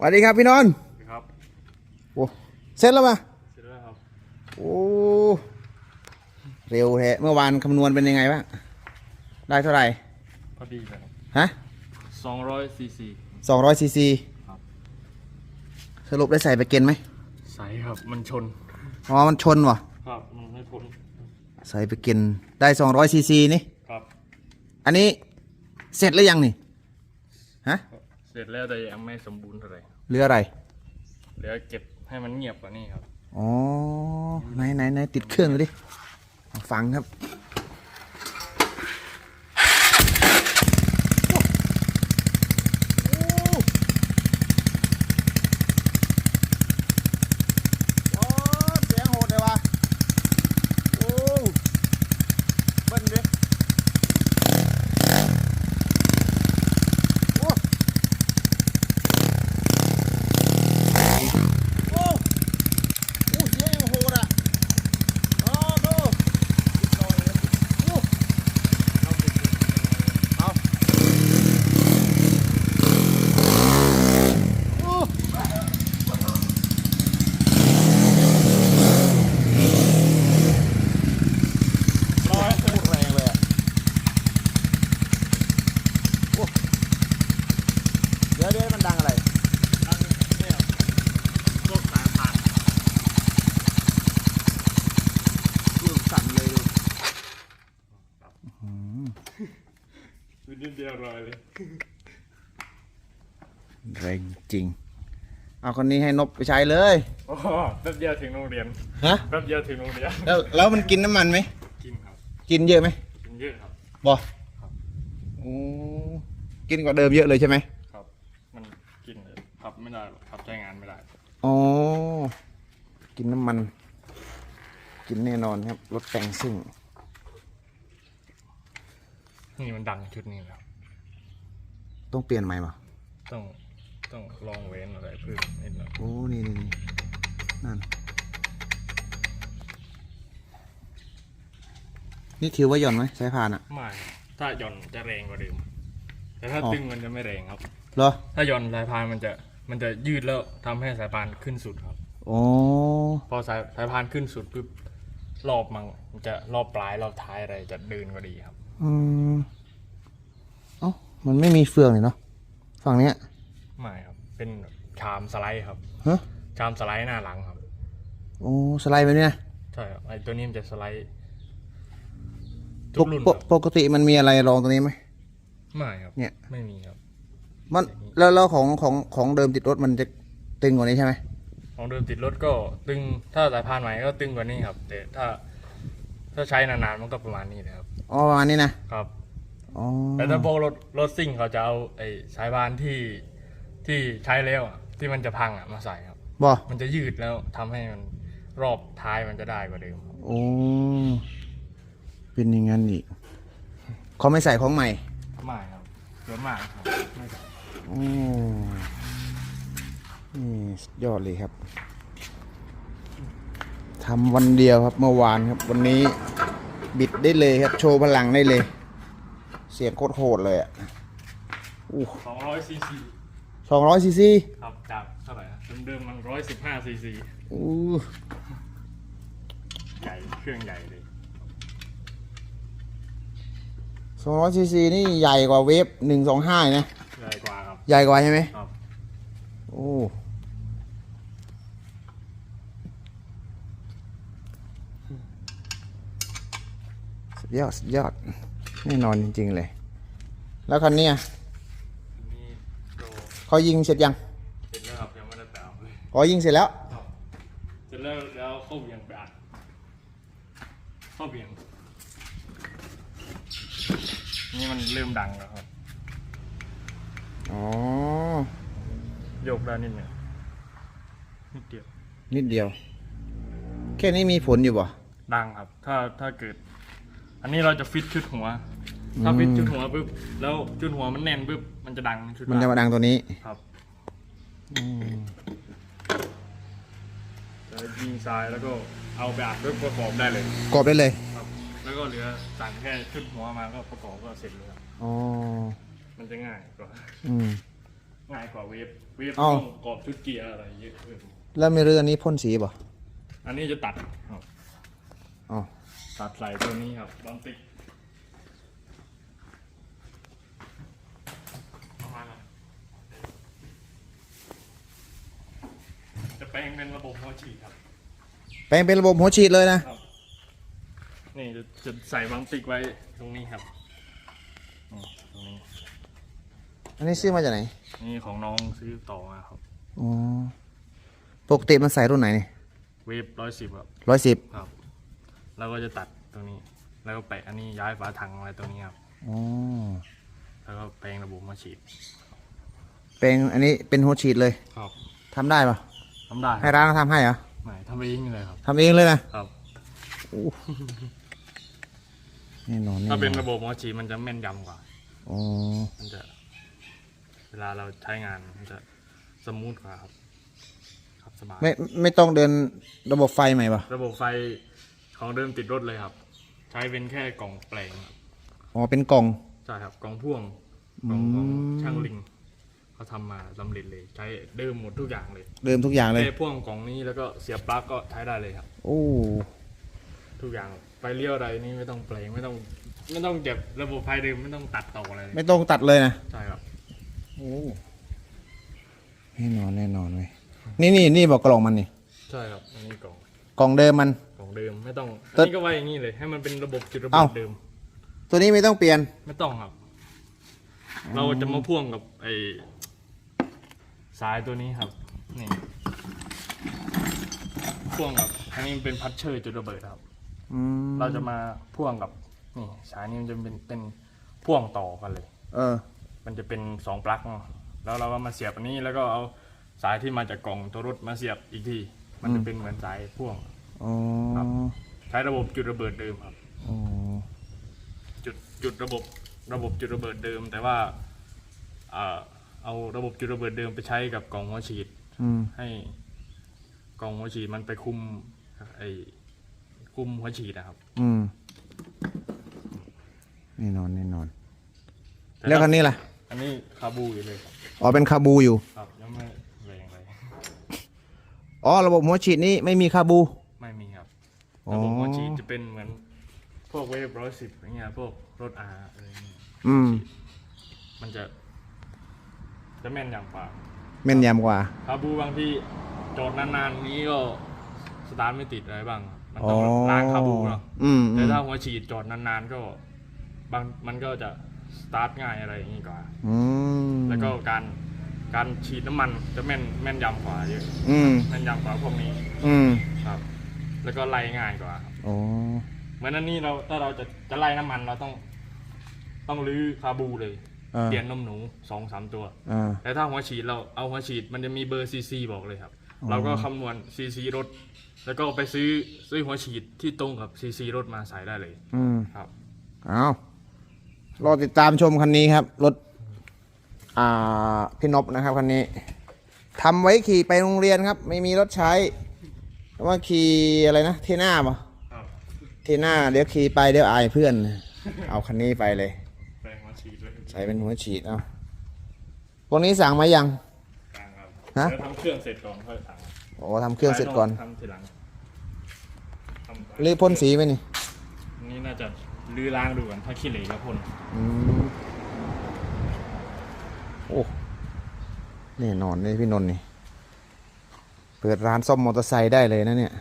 สวัสดีครับพี่นนท์ครับโอ้เสร็จแล้วมาเสร็จแล้วครับโอ้เร็วแท้เมื่อวานคำนวณเป็นยังไงบ้างได้เท่าไหร่พอดีเลยฮะสองร้อยซีซีสองร้อยซีซีครับสรุปได้ใส่ไปเกณฑ์ไหมใสครับมันชนอ๋อมันชนว่ะครับมันไม่ทนใส่ไปเกณฑ์ได้สองร้อยซีซีนี่ครับ อันนี้เสร็จหรือยังนี่ฮะเส ร็จแล้วแต่ยังไม่สมบูรณ์เท่าไหร่เหลืออะไรเหลือเก็บให้มันเงียบกว่านี้ครับ อ๋อไหนไหนไหนติดเครื่องดูดิเอาฟังครับ โอ้เสียงโหดเลยว่ะโอ้เบิ้ลดิโอ้โอ้โอ้เสียงยังโหดอะอ๋อดูโอ้เอาโอ้ ร้อย โคตรแรงเลยอะโอ้เดี๋ยวเดี๋ยวมันดังอะไร ตั้งเนี่ยพวกสายผ่าน ดูสั่นเลยดู คือนิด เดียวลอยเลย แรงจริง เอาคนนี้ให้นบไปใช้เลย โอ้โหแป๊บเดียวถึงโรงเรียน ฮะ แป๊บเดียวถึงโรงเรียน แล้วแล้วมันกินน้ำมันไหม กินครับ กินเยอะไหมกินเยอะครับ บอครับโอ้กินกว่าเดิมเยอะเลยใช่ไหมครับ มันกินเลยขับไม่ได้หรอกขับใช้งานไม่ได้ อ๋อ กินน้ำมัน กินแน่นอนครับ รถแต่งซิ่ง นี่มันดังชุดนี้แล้ว ต้องเปลี่ยนใหม่ป่ะต้องต้องลองเว้นอะไรเพิ่มนิดหน่อยโอ้นี่นี่นี่นั่น นี่ถือว่าหย่อนไหมสายพานอะ ไม่ครับถ้าหย่อนจะแรงกว่าเดิม แต่ถ้าอ๋อ ตึงมันจะไม่แรงครับ เหรอถ้าหย่อนสายพานมันจะมันจะยืดแล้วทำให้สายพานขึ้นสุดครับ โอ้พอสายสายพานขึ้นสุดปุ๊บรอบมันมันจะรอบปลายรอบท้ายอะไรจะเดินกว่าดีครับ อืมเอ้า มันไม่มีเฟืองเลยเนาะฝั่งเนี้ยไม่ครับ เป็นชามสไลด์ครับฮะชามสไลด์หน้าหลังครับโอ้สไลด์ไปเนี่ยใช่ครับไอตัวนี้มันจะสไลด์ปทุกกรุ่นปคกรับปกติมันมีอะไรรองตรงนี้ไหม ไม่ครับเนี่ย ไม่มีครับ มันแล้วแล้วของของของเดิมติดรถมันจะตึงกว่านี้ใช่ไหมของเดิมติดรถก็ตึงถ้าสายพานใหม่ก็ตึงกว่านี้ครับ แต่ถ้า ถ้าใช้นานๆมันก็ประมาณนี้เลยครับอ๋อประมาณนี้นะครับ อ๋อแต่ถ้าพวกรถรถซิ่งเขาจะเอาไอ้สายพานที่ที่ใช้แล้วอะที่มันจะพังอะมาใส่ครับบอมันจะยืดแล้วทำให้มันรอบท้ายมันจะได้กว่าเดิมครับโอ้เป็นอย่างนั้นอีกเขาไม่ใส่ของใหม่ไม่ครับส่วนมากครับไม่ใส่โอ้นี่สุดยอดเลยครับทำวันเดียวครับเมื่อวานครับ วันนี้บิดได้เลยครับ โชว์พลังได้เลย เสียงโคตรโหดเลยอะอู้สองร้อยซีซีสองร้อยซีซีครับจากเท่าไหร่นะเดิมๆมันร้อยสิบห้าซีซีอู้ใหญ่เครื่องใหญ่เลยสองร้อยซีซีนี่ใหญ่กว่าเวฟหนึ่งสองห้านะ ใหญ่กว่าครับ ใหญ่กว่าใช่ไหมครับ โอ้สุดยอดสุดยอด แน่นอนจริง ๆ เลย แล้วคันเนี้ยนี่โตเขายิงเสร็จยังเสร็จแล้วครับยังไม่ได้แปลเลยอ๋อยิงเสร็จแล้วครับเสร็จแล้วแล้วเข้าเบียงไปอัดเข้าเบียง นี่มันเริ่มดังแล้วครับอ๋อ โยกได้นิดหนึ่งนิดเดียวนิดเดียว แค่นี้มีผลอยู่บ่ดังครับ ถ้าถ้าเกิด อันนี้เราจะฟิตชุดหัว ถ้าฟิตชุดหัวปุ๊บแล้วชุดหัวมันแน่นปุ๊บมันจะดังชุดมันจะล่างมาดังตัวนี้ครับอืมจะยิงซ้ายแล้วก็เอาไปอัดด้วยประกอบได้เลยกรอบได้เลยครับ แล้วก็เหลือสั่งแค่ชุดหัวมาก็ประกอบก็เสร็จเลยครับอ๋อมันจะง่ายกว่าอืม ง่ายกว่าเวฟเวฟอ้าวต้องกรอบชุดเกียร์อะไรเยอะเออแล้วไม่เรืออันนี้พ่นสีป่ะอันนี้จะตัดครับอ๋อ ตัดใส่ตัวนี้ครับบางติกประมาณนั้นจะแปลงเป็นระบบหัวฉีดครับ แปลงเป็นระบบหัวฉีดเลยนะ นี่จะจะใส่บางติกไว้ตรงนี้ครับนี่ตรงนี้อันนี้ซื้อมาจากไหน นี่ของน้องซื้อต่อมาครับอ๋อปกติมันใส่รุ่นไหนนี่เวฟร้อยสิบครับร้อยสิบครับ แล้วก็จะตัดตรงนี้ แล้วก็แปะอันนี้ย้ายฝาถังไว้ตรงนี้ครับอ๋อแล้วก็แปลงระบบมาฉีดแปลงอันนี้เป็นหัวฉีดเลยครับทำได้ป่ะทำได้ให้ร้านเขาทำให้เหรอไหนทำเองเลยครับทำเองเลยนะครับแน่นอนแน่นถ้าอนเป็นระบบมาฉีดมันจะแม่นยำกว่า อ๋อมันจะ เวลาเราใช้งานมันจะสมูทกว่าครับ ครับสบายไม่ไม่ต้องเดินระบบไฟใหม่ป่ะระบบไฟ ของเดิมติดรถเลยครับ ใช้เป็นแค่กล่องแปลงครับอ๋อเป็นกล่อง ใช่ครับกล่องพ่วงกล่องของอืมช่างลิงเขาทำมาสำเร็จเลย ใช้เดิมหมดทุกอย่างเลยเดิมทุกอย่างเลย แค่พ่วงกล่องนี้แล้วก็เสียบปลั๊กก็ใช้ได้เลยครับ โอ้ ทุกอย่างไฟเลี้ยวอะไรนี่ไม่ต้องแปลงไม่ต้องไม่ต้องเก็บระบบไฟเดิมไม่ต้องตัดต่ออะไรเลยไม่ต้องตัดเลยนะ ใช่ครับ โอ้แน่นอนแน่นอนเว้ยนี่นี่นี่บอกกล่องมันนี่ ใช่ครับอันนี้กล่อง กล่องเดิมมัน กล่องเดิมไม่ต้องอันแต่นี้ก็ไว้อย่างนี้เลย ให้มันเป็นระบบจุดระเบิเอ้าดเดิม ตัวนี้ไม่ต้องเปลี่ยนไม่ต้องครับ เราจะมาพ่วงกับไอ้สายตัวนี้ครับนี่พ่วงกับอันนี้มันเป็นพัชเชอร์จุดระเบิดครับอืมเราจะมาพ่วงกับนี่สายนี้มันจะเป็นเป็นพ่วงต่อกันเลย เออ มันจะเป็นสองปลั๊กเนาะแล้วเราก็มาเสียบอันนี้แล้วก็เอาสายที่มาจากกล่องตัวรถมาเสียบอีกที มันจะเป็นเหมือนสายพ่วง อ๋อครับใช้ระบบจุดระเบิดเดิมครับ อ๋อ จุดจุดระบบระบบจุดระเบิดเดิม แต่ว่าเอ่อเอาระบบจุดระเบิดเดิมไปใช้กับกล่องหัวฉีด อืม ให้กล่องหัวฉีดมันไปคุมไอ้คุมหัวฉีดนะครับอืมแน่นอนแน่นอน ต่แล้วคันนี้ล่ะ อันนี้คาบูอยู่เลยครับอ๋อเป็นคาบูอยู่ ครับยังไม่แรงเลยอ๋อระบบหัวฉีดนี้ไม่มีคาบูไม่มีครับอ๋อ ระบบหัวฉีดจะเป็นเหมือนพวกเวฟร้อยสิบอย่างเงี้ยพวกรถอาอะไรเงี้ยอืม มันจะ จะแม่นยำกว่าแม่นยำกว่า คาบูบางที่จอดนานๆนี้ก็สตาร์ทไม่ติดอะไรบ้างมันอ๋อต้องล้างคาบูเนาะอืมอืแต่มถ้าหัวฉีดจอดนานๆก็บางมันก็จะสตาร์ทง่ายอะไรอย่างนี้กว่า อืมแล้วก็การการฉีดน้ำมันจะแม่นแม่นยำกว่าเยอะอืมแม่นยำกว่าพวกนี้อืมครับ แล้วก็ไล่ง่ายกว่าครับอ๋อเหมือนอันนี้เราถ้าเราจะจะไล่น้ำมันเราต้อง ต้องรื้อคาบูเลยอ่าเปลี่ยนนมหนูสองสามตัว อ่า แต่ถ้าหัวฉีดเราเอาหัวฉีดมันจะมีเบอร์ซีซีบอกเลยครับ อ๋อ เราก็คำนวณซีซีรถ แล้วก็ไปซื้อซื้อหัวฉีดที่ตรงกับซีซีรถมาใส่ได้เลยอืม ครับ เอารอติดตามชมคันนี้ครับ รถ อ่า พี่นบนะครับคันนี้ทำไว้ขี่ไปโรงเรียนครับ ไม่มีรถใช้ เพราะว่าขี่อะไรนะ เทน่าปะครับเทน่าเดี๋ยวขี่ไปเดี๋ยวอายเพื่อน เอาคันนี้ไปเลย แปลงหัวฉีดเลยใช้เป็นหัวฉีดเอาพวกนี้สั่งมายัง กลางครับฮะ แล้วทำเครื่องเสร็จก่อนค่อยสั่งโอ้ทำเครื่องเสร็จก่อนทำทีหลังทำรีบพ่นสีไหมนี่นี่น่าจะลื้อล้างดูก่อนถ้าขี้เหร่ก็พ่นอืมโอ้แน่นอนเลยพี่นนท์นี่ เปิดร้านซ่อมมอเตอร์ไซค์ได้เลยนะเนี่ย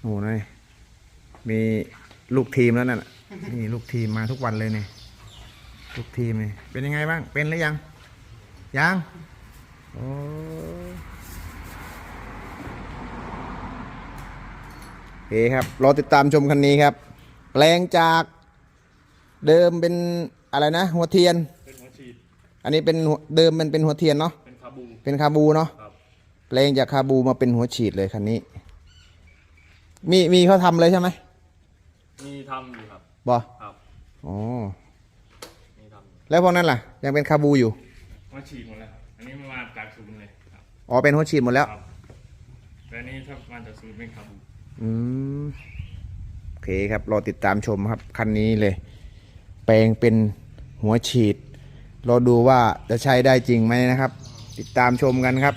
โอ้โหนี่มีลูกทีมแล้วนั่นน่ะนี่ลูกทีมมาทุกวันเลยเนี่ยลูกทีมนี่เป็นยังไงบ้าง เป็นหรือยัง ยังโอ้โอเคครับ รอติดตามชมคันนี้ครับ แปลงจากเดิมเป็นอะไรนะ หัวเทียน เป็นหัวฉีด อันนี้เป็นหัวเดิมมันเป็นหัวเทียนเนาะ เป็นคาบู เป็นคาบูเนาะครับ แปลงจากคาบูมาเป็นหัวฉีดเลยคันนี้ มีมีเขาทำเลยใช่ไหมมีทำอยู่ครับ บอครับอ๋อมีทำแล้วพวกนั้นล่ะ ยังเป็นคาบูอยู่หัวฉีดหมดแล้วครับอันนี้มันมาจากศูนย์เลยครับอ๋อเป็นหัวฉีดหมดแล้ว ครับแต่อันนี้ถ้ามาจากศูนย์เป็นคาบูอืมโอเคครับ รอติดตามชมครับ คันนี้เลย แปลงเป็นหัวฉีด รอดูว่าจะใช้ได้จริงไหมนะครับ ติดตามชมกันครับ